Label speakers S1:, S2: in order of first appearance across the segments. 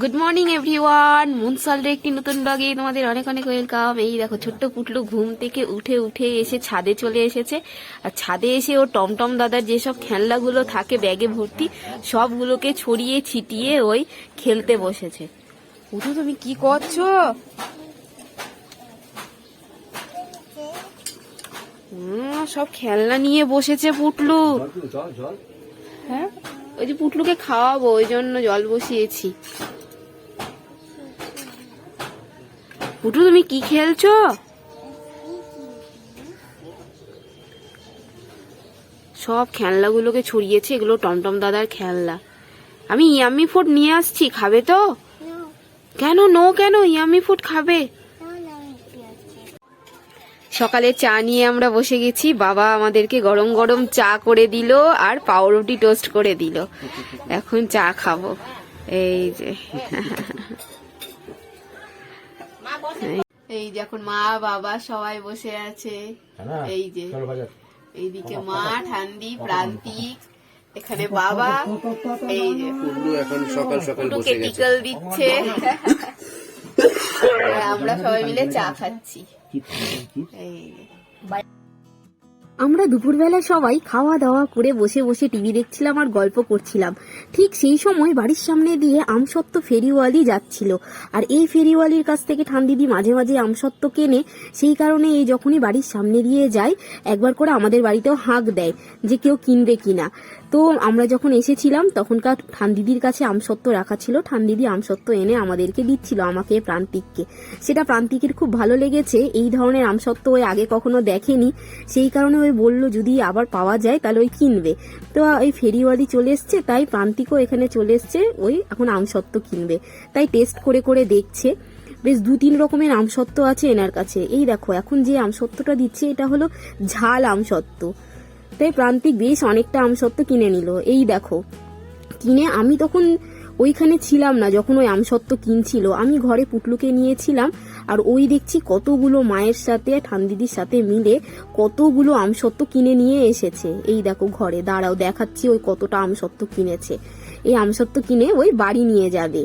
S1: Good morning everyone মুনসালরে একটি নতুন ব্লগে তোমাদের অনেক অনেক ওয়েলকাম এই দেখো ছোট্ট পুটলু ঘুম থেকে উঠে উঠে এসে ছাদে চলে এসেছে। আর ছাদে এসে ও টমটম দাদার যেসব খেলনাগুলো থাকে ব্যাগে ভর্তি সবগুলোকে ছড়িয়ে ছিটিয়ে ওই খেলতে বসেছে। পুটু তুমি কি করছ? হুম, সব খেলনা নিয়ে বসেছে পুটলু। হ্যাঁ? ওই যে পুটলুকে খাওয়াবো ওই জন্য জল বসিয়েছি। পুটু তুমি কি খেলছো? সব খেলনাগুলোকে ছড়িয়েছে এগুলো টমটম দাদার খেলনা। আমি ইয়াম্মি ফুড নিয়ে আসছি খাবে তো? কেন? নো কেন? ইয়াম্মি ফুড খাবে? সকালে চা নিয়ে আমরা বসে গেছি। বাবা আমাদেরকে গরম গরম চা করে দিল আর পাউরুটি টোস্ট করে দিল। এখন চা খাব। এই যে। এই যে এখন মা বাবা সবাই বসে আছে। এই যে। এইদিকে মা ঠান্ডি প্রান্তিক এখানে বাবা। এই যে।
S2: এখন সকাল সকাল বসে গেছে।
S1: দিচ্ছে। আর আমরা সবাই মিলে চা খাচ্ছি। আমরা দুপুরবেলা সবাই খাওয়া দাওয়া করে বসে বসে টিভি দেখছিলাম আর গল্প করছিলাম। ঠিক সেই সময় বাড়ির সামনে দিয়ে আমসত্ত্ব ফেরিওয়ালি যাচ্ছিল। আর এই ফেরিওয়ালির কাছ থেকে ঠান্দিদি মাঝে মাঝে আমসত্ত্ব কেনে, সেই কারণে এই যখনই বাড়ির সামনে দিয়ে যায়, একবার করে আমাদের বাড়িতেও হাঁক দেয় যে কেউ কিনবে কিনা। তো আমরা যখন এসেছিলাম, তখনকার ঠান্দিদির কাছে আমসত্ত্ব রাখা ছিল। ঠান্দিদি আমসত্ত্ব এনে আমাদেরকে দিচ্ছিল আমাকে প্রান্তিককে। সেটা প্রান্তিকের খুব ভালো লেগেছে। এই ধরনের আমসত্ত্ব ওই আগে কখনো দেখেনি। সেই কারণে ওই বলল, যদি আবার পাওয়া যায়, তাহলে ওই কিনবে। তো ওই ফেরিওয়ালি চলে এসছে, তাই প্রান্তিকও এখানে চলে এসছে, ওই এখন আমসত্ত্ব কিনবে। তাই টেস্ট করে করে দেখছে। বেশ দু তিন রকমের আমসত্ত্ব আছে এনার কাছে। এই দেখো, এখন যে আমসত্ত্বটা দিচ্ছে, এটা হলো ঝাল আমসত্ত্ব। তাই প্রান্তিক বেশ অনেকটা আমসত্ত্ব কিনে নিল। এই দেখো, কিনে আমি তখন ওইখানে ছিলাম না যখন ওই আমসত্ত্ব কিনছিল। আমি ঘরে পুটলুকে নিয়েছিলাম আর ওই দেখছি কতগুলো মায়ের সাথে ঠান্দিদির সাথে মিলে কতগুলো আমসত্ত্ব কিনে নিয়ে এসেছে। এই দেখো ঘরে, দাঁড়াও দেখাচ্ছি ওই কতটা আমসত্ত্ব কিনেছে। এই আমসত্ত্ব কিনে ওই বাড়ি নিয়ে যাবে।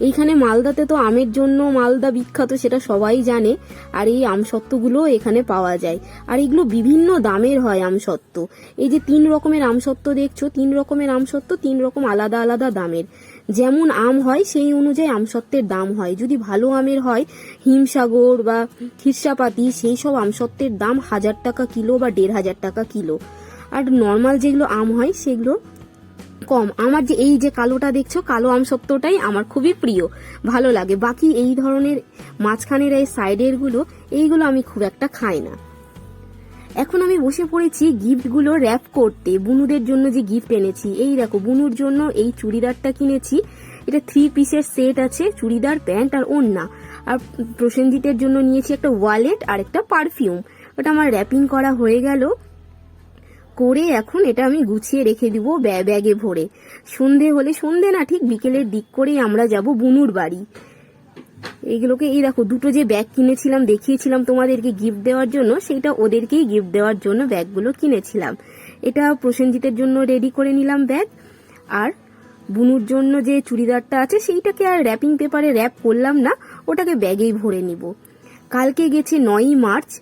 S1: এইখানে মালদাতে তো আমের জন্য মালদা বিখ্যাত, সেটা সবাই জানে। আর এই আমসত্ত্বগুলো এখানে পাওয়া যায়। আর এগুলো বিভিন্ন দামের হয় আমসত্ত্ব। এই যে তিন রকমের আমসত্ত্ব দেখছ, তিন রকমের আমসত্ত্ব, তিন রকম আলাদা আলাদা দামের। যেমন আম হয়, সেই অনুযায়ী আমসত্ত্বের দাম হয়। যদি ভালো আমের হয়, হিমসাগর বা খিরসাপাতি, সেই সব আমসত্ত্বের দাম হাজার টাকা কিলো বা দেড় হাজার টাকা কিলো। আর নর্মাল যেগুলো আম হয়, সেগুলো কম। আমার যে এই যে কালোটা দেখছ, কালো আম আমসত্ত্বটাই আমার খুবই প্রিয়। ভালো লাগে। বাকি এই ধরনের মাঝখানের এই সাইডেরগুলো, এইগুলো আমি খুব একটা খাই না। এখন আমি বসে পড়েছি গিফটগুলো র্যাপ করতে। বুনুদের জন্য যে গিফট এনেছি, এই দেখো, বুনুর জন্য এই চুড়িদারটা কিনেছি। এটা থ্রি পিসের সেট আছে, চুড়িদার, প্যান্ট আর ওড়না। আর প্রসেনজিতের জন্য নিয়েছি একটা ওয়ালেট আর একটা পারফিউম ওটা আমার র্যাপিং করা হয়ে গেল। করে এখন এটা আমি গুছিয়ে রেখে দিব ব্যা- ব্যাগে ভরে। সন্ধে হলে, সন্ধে না, ঠিক বিকেলের দিক করেই আমরা যাব বুনুর বাড়ি। এইগুলোকে এই দেখো, দুটো যে ব্যাগ কিনেছিলাম, দেখিয়েছিলাম তোমাদেরকে গিফট দেওয়ার জন্য সেটা ওদেরকেই গিফট দেওয়ার জন্য ব্যাগগুলো কিনেছিলাম। এটা প্রসেনজিতের জন্য রেডি করে নিলাম ব্যাগ। আর বুনুর জন্য যে চুড়িদারটা আছে, সেইটাকে আর র্যাপিং পেপারে র্যাপ করলাম না, ওটাকে ব্যাগেই ভরে নিব। কালকে গেছে নয়ই মার্চ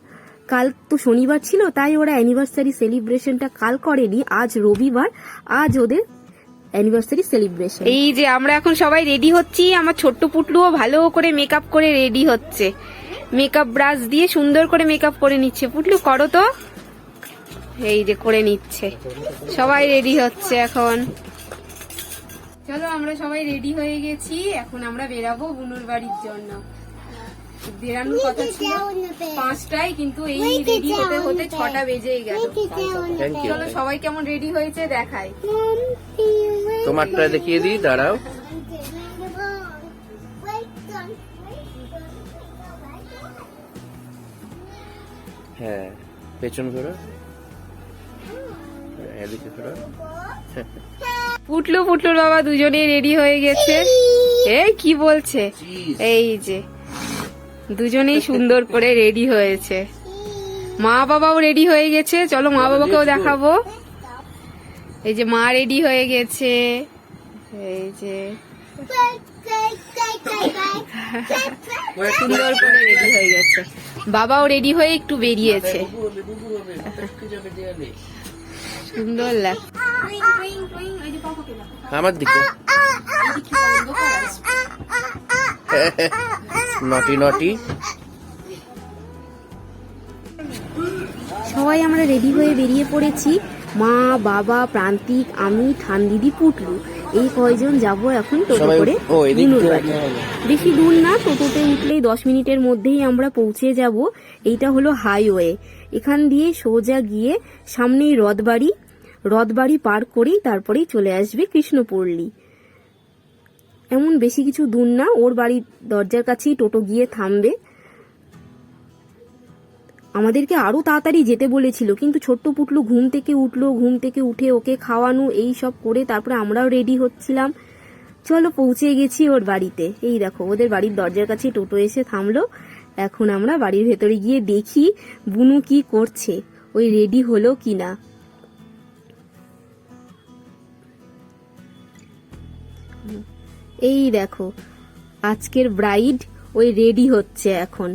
S1: কাল তো শনিবার ছিল, তাই ওরা অ্যানিভার্সারি সেলিব্রেশনটা কাল করেনি, আজ রবিবার, আজ ওদের অ্যানিভার্সারি সেলিব্রেশন এই যে আমরা এখন সবাই রেডি হচ্ছি, আমার ছোট্ট পুটলুও ভালো করে মেকআপ করে রেডি হচ্ছে। মেকআপ ব্রাশ দিয়ে সুন্দর করে মেকআপ করে নিচ্ছে। পুটলু, করো তো। এই যে করে নিচ্ছে। সবাই রেডি হচ্ছে এখন। চলো, আমরা সবাই রেডি হয়ে গেছি, এখন আমরা বেরাবো বুনুর বাড়ির জন্য। বেরানোর কথা ছিল। পাঁচটায় কিন্তু এই রেডি হতে হতে ছটা বেজেই গেল। চলো সবাই কেমন রেডি হয়েছে দেখাই।
S2: তোমারটা দেখিয়ে দিই দাঁড়াও। হ্যাঁ পেছন ঘোরো। এদিকে ঘোরো।
S1: পুটলু পুটলুর বাবা দুজনেই রেডি হয়ে গেছে। এই কি বলছে? এই যে। দুজনেই সুন্দর করে রেডি হয়েছে। মা বাবাও রেডি হয়ে গেছে। চলো মা বাবাকেও দেখাবো।
S3: এই যে মা রেডি হয়ে গেছে। এই যে। সুন্দর করে রেডি হয়ে গেছে। বাবাও রেডি হয়ে একটু বেরিয়েছে। সুন্দর
S2: আমার দিকে। নটি নটি।
S3: সবাই আমরা রেডি হয়ে বেরিয়ে পড়েছি। মা বাবা প্রান্তিক আমি ঠান দিদি পুটলু। এই কয়জন যাব এখন টোটো করে বাড়ি। বেশি দূর না টোটোতে উঠলেই দশ মিনিটের মধ্যেই আমরা পৌঁছে যাব। এইটা হলো হাইওয়ে। এখান দিয়ে সোজা গিয়ে সামনেই রথবাড়ি। রথবাড়ি পার করেই তারপরেই চলে আসবে কৃষ্ণপল্লী। এমন বেশি কিছু দূর না ওর বাড়ির দরজার কাছেই টোটো গিয়ে থামবে। আমাদেরকে আরও তাড়াতাড়ি যেতে বলেছিল, কিন্তু ছোট্ট পুটলু ঘুম থেকে উঠল, ঘুম থেকে উঠে ওকে খাওয়ানো, এই সব করে তারপরে আমরাও রেডি হচ্ছিলাম। চলো পৌঁছে গেছি ওর বাড়িতে। এই দেখো, ওদের বাড়ির দরজার কাছে টোটো এসে থামলো। এখন আমরা বাড়ির ভেতরে গিয়ে দেখি বুনু কি করছে, ওই রেডি হলো কিনা। এই দেখো, আজকের ব্রাইড ওই রেডি হচ্ছে এখন।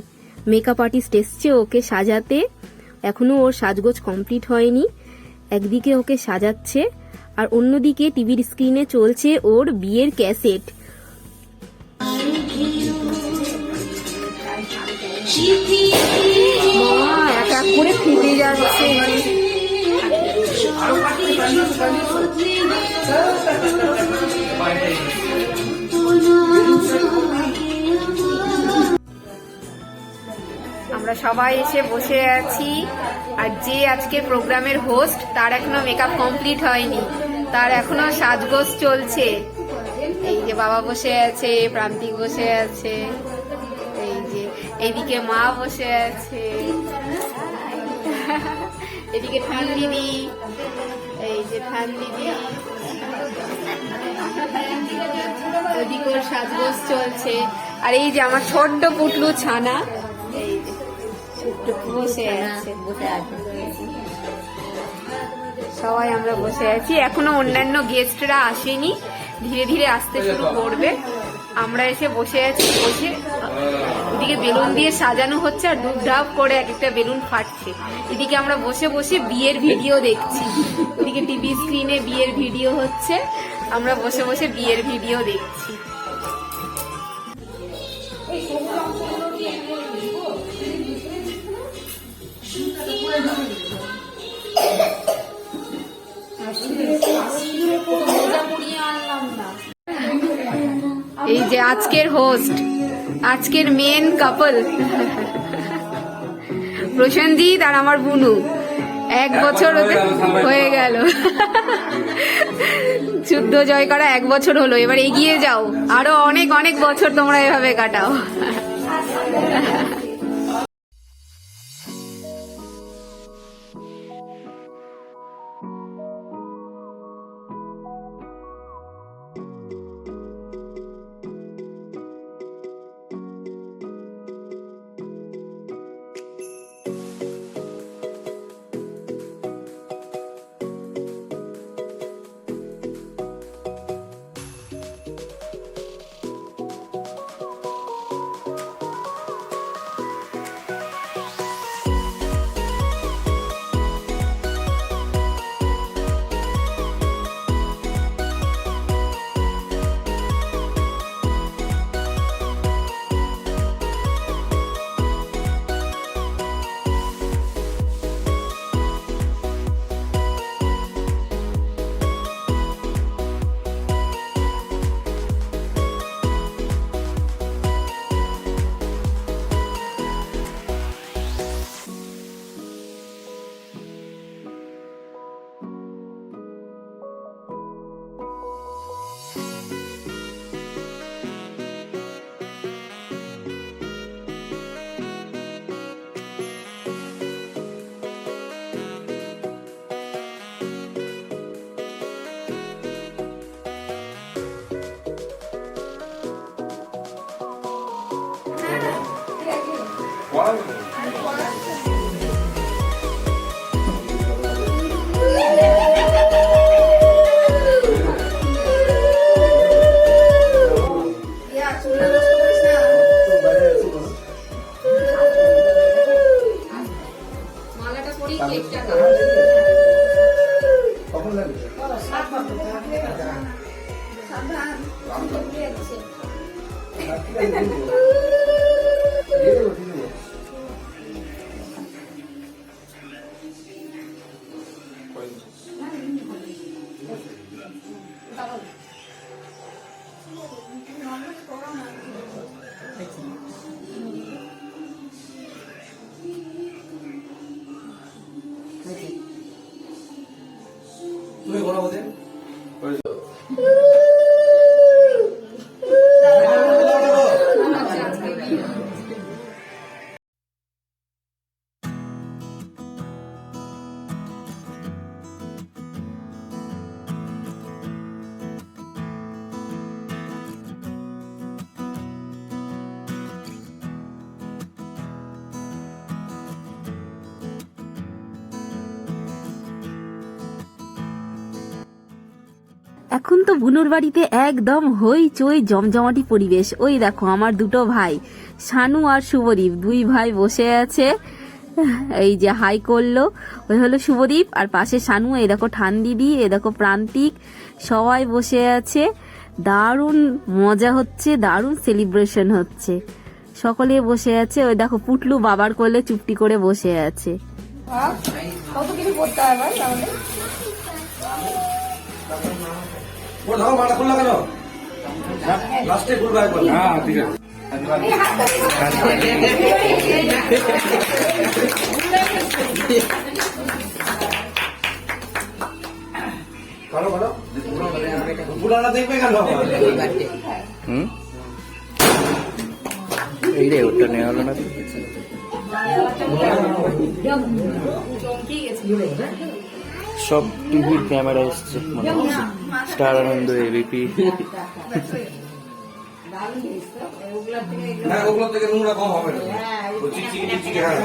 S3: মেকআপ আর্টিস্ট এসছে, ওকে সাজাতে। এখনও ওর সাজগোজ কমপ্লিট হয়নি। একদিকে ওকে সাজাচ্ছে, আর অন্যদিকে টিভির স্ক্রিনে চলছে ওর বিয়ের ক্যাসেট এক এক করে যাচ্ছে। আমরা সবাই এসে বসে আছি। আর যে আজকে প্রোগ্রামের হোস্ট তার এখনও মেকআপ কমপ্লিট হয়নি। তার এখনও সাজগোজ চলছে। এই যে বাবা বসে আছে, প্রান্তিক বসে আছে, এই যে এইদিকে মা বসে আছে। এদিকে ঠান দিদি, এই যে ঠান দিদি। ওদিকে সাজগোজ চলছে। আর এই যে আমার ছোট্ট পুটলু ছানা সবাই আমরা বসে আছি। এখনও অন্যান্য গেস্টরা আসেনি। ধীরে ধীরে আসতে শুরু করবে। আমরা এসে বসে আছি, বসে। এদিকে বেলুন দিয়ে সাজানো হচ্ছে আর ডুব ঢাপ করে এক একটা বেলুন ফাটছে। এদিকে আমরা বসে বসে বিয়ের ভিডিও দেখছি। ওদিকে টিভি স্ক্রিনে বিয়ের ভিডিও হচ্ছে। আমরা বসে বসে বিয়ের ভিডিও দেখছি। আজকের হোস্ট আজকের মেন কাপল প্রসেনজিৎ আর আমার বুনু। এক বছর ওদের হয়ে গেল। যুদ্ধ জয় করা এক বছর হলো এবার এগিয়ে যাও। আরও অনেক অনেক বছর তোমরা এভাবে কাটাও।
S1: এখন তো বুনুর বাড়িতে একদম হই চই জমজমাটি পরিবেশ। ওই দেখো আমার দুটো ভাই, শানু আর শুভদীপ। দুই ভাই বসে আছে, এই যে হাই করল। ওই হলো শুভদীপ, আর পাশে শানু, এই দেখো ঠান্দিদি এ দেখো প্রান্তিক, সবাই বসে আছে। দারুণ মজা হচ্ছে, দারুণ সেলিব্রেশন হচ্ছে। সকলে বসে আছে, ওই দেখো পুটলু বাবার কোলে চুপটি করে বসে আছে।
S4: ও ধরো মাটা খুললা কেন? লাস্টে খুলবা একবার হ্যাঁ ঠিক আছে। ভালো ভালো পুরানা দেখবে কেন?
S2: হুম? এই রে ওটা নেওয়া হলো না সব টিভির ক্যামেরা এসছে। মনে হচ্ছে স্টার আনন্দ এবিপি
S4: হ্যাঁ ওগুলো থেকে নোংরা কম হবে না। ওই চিকচিকি চিকচিকি হ্যাঁ।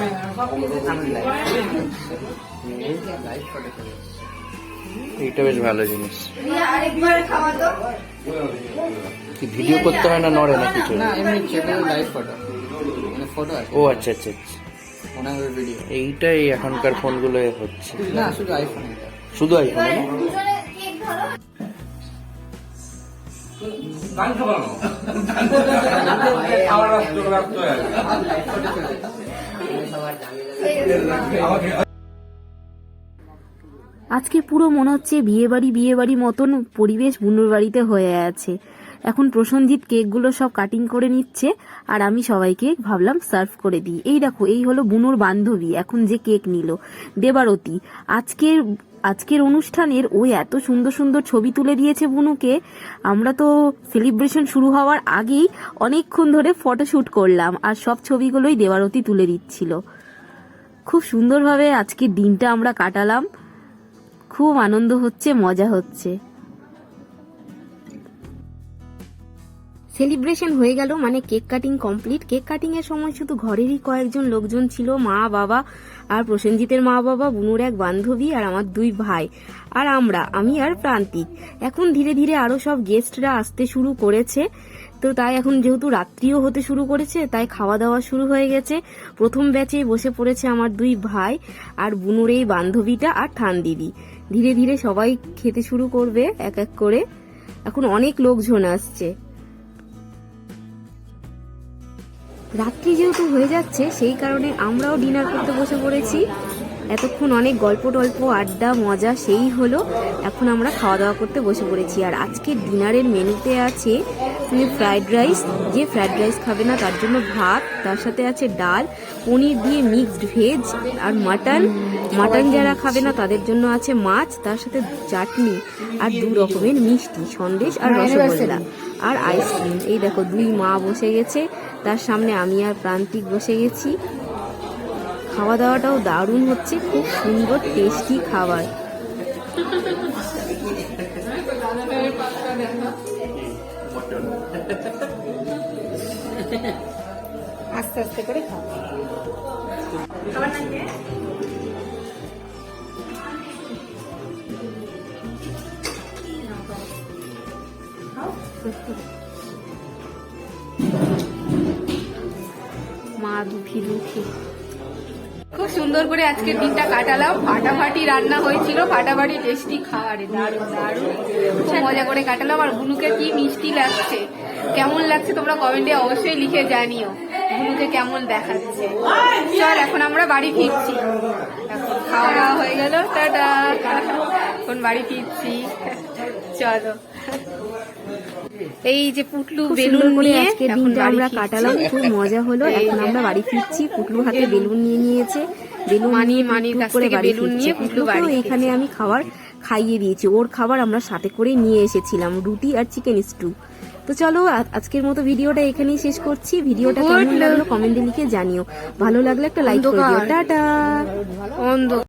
S2: এইটা বেশ ভালো জিনিস। কি ভিডিও করতে হয় না নড়ে না কিছু?
S5: না এমনি লাইভ ফটো মানে
S2: ও আচ্ছা আচ্ছা আচ্ছা।
S5: ভিডিও
S2: এইটাই এখনকার ফোনগুলো হচ্ছে।
S5: না শুধু আইফোন
S2: শুধু আইফোনে
S1: আজকে পুরো মনে হচ্ছে বিয়ে বাড়ি বিয়ে বাড়ি মতন পরিবেশ বুনুর বাড়িতে হয়ে আছে। এখন প্রসঞ্জিৎ কেকগুলো সব কাটিং করে নিচ্ছে, আর আমি সবাইকে ভাবলাম সার্ভ করে দিই। এই দেখো, এই হলো বুনুর বান্ধবী, এখন যে কেক নিল। দেবারতী, আজকের আজকের অনুষ্ঠানের ওই এত সুন্দর সুন্দর ছবি তুলে দিয়েছে বুনুকে। আমরা তো সেলিব্রেশন শুরু হওয়ার আগেই অনেকক্ষণ ধরে ফটোশুট করলাম, আর সব ছবিগুলোই দেবারতী তুলে দিচ্ছিল। খুব সুন্দরভাবে আজকের দিনটা আমরা কাটালাম। খুব আনন্দ হচ্ছে, মজা হচ্ছে। সেলিব্রেশন হয়ে গেল মানে cake cutting complete cake cutting এর সময় শুধু ঘরেরই কয়েকজন লোকজন ছিল, মা, বাবা আর প্রসেনজিতের মা, বাবা, বুনুর এক বান্ধবী আর আমার দুই ভাই। আর আমরা, আমি আর প্রান্তিক। এখন ধীরে ধীরে আরও সব গেস্টরা আসতে শুরু করেছে। তো তাই এখন যেহেতু রাত্রিও হতে শুরু করেছে, তাই খাওয়া দাওয়া শুরু হয়ে গেছে। প্রথম ব্যাচে বসে পড়েছে আমার দুই ভাই আর বুনুর এই বান্ধবীটা আর ঠান দিদি ধীরে ধীরে সবাই খেতে শুরু করবে, এক এক করে। এখন অনেক লোকজন আসছে। রাত্রি যেহেতু হয়ে যাচ্ছে সেই কারণে আমরাও ডিনার করতে বসে পড়েছি। এতক্ষণ অনেক গল্প টল্প আড্ডা মজা সেই হলো। এখন আমরা খাওয়া দাওয়া করতে বসে পড়েছি। আর আজকের ডিনারের মেনুতে আছে তুমি ফ্রাইড রাইস যে ফ্রাইড রাইস খাবে না তার জন্য ভাত তার সাথে আছে ডাল পনির দিয়ে মিক্সড ভেজ আর মাটন মাটন যারা খাবে না তাদের জন্য আছে মাছ তার সাথে চাটনি আর দু রকমের মিষ্টি সন্দেশ আর রসগোল্লা। আর আইসক্রিম এই দেখো, দুই মা বসে গেছে। তার সামনে আমি আর প্রান্তিক বসে গেছি। খাওয়া দাওয়াটাও দারুণ হচ্ছে। খুব সুন্দর টেস্টি খাবার। আস্তে আস্তে করে খাও। মা দুঃখী দুঃখী। খুব সুন্দর করে আজকের দিনটা কাটালাম। ফাটাফাটি রান্না হয়েছিল, ফাটাফাটি টেস্টি খাবার দারুণ দারুণ। মজা করে কাটালাম। আর বুনুকে কি মিষ্টি লাগছে,
S3: কেমন লাগছে তোমরা কমেন্টে অবশ্যই লিখে জানিও। বুনুকে কেমন দেখাচ্ছে। চল, এখন আমরা বাড়ি ফিরছি। খাওয়া দাওয়া হয়ে গেল, টাটা। এখন বাড়ি ফিরছি। চলো। এই যে পুটলু বেলুন নিয়ে এখন
S1: দিনটা আমরা কাটালাম খুব মজা হলো। এখন আমরা বাড়ি ফিরছি পুটলু হাতে বেলুন নিয়ে নিয়েছে। বেলুন
S3: মানি- মানির কাছ
S1: করে
S3: থেকে বেলুন নিয়ে পুটলু বাড়ি
S1: এখানে আমি খাবার খাইয়ে দিয়েছি। ওর খাবার আমরা সাথে করে নিয়ে এসেছিলাম রুটি আর চিকেন স্টু। তো চলো আজকের মতো ভিডিওটা এখানেই শেষ করছি। ভিডিওটা কেমন লাগল কমেন্টে লিখে জানিও। ভালো লাগলে একটা লাইক করে দিও। টাটা।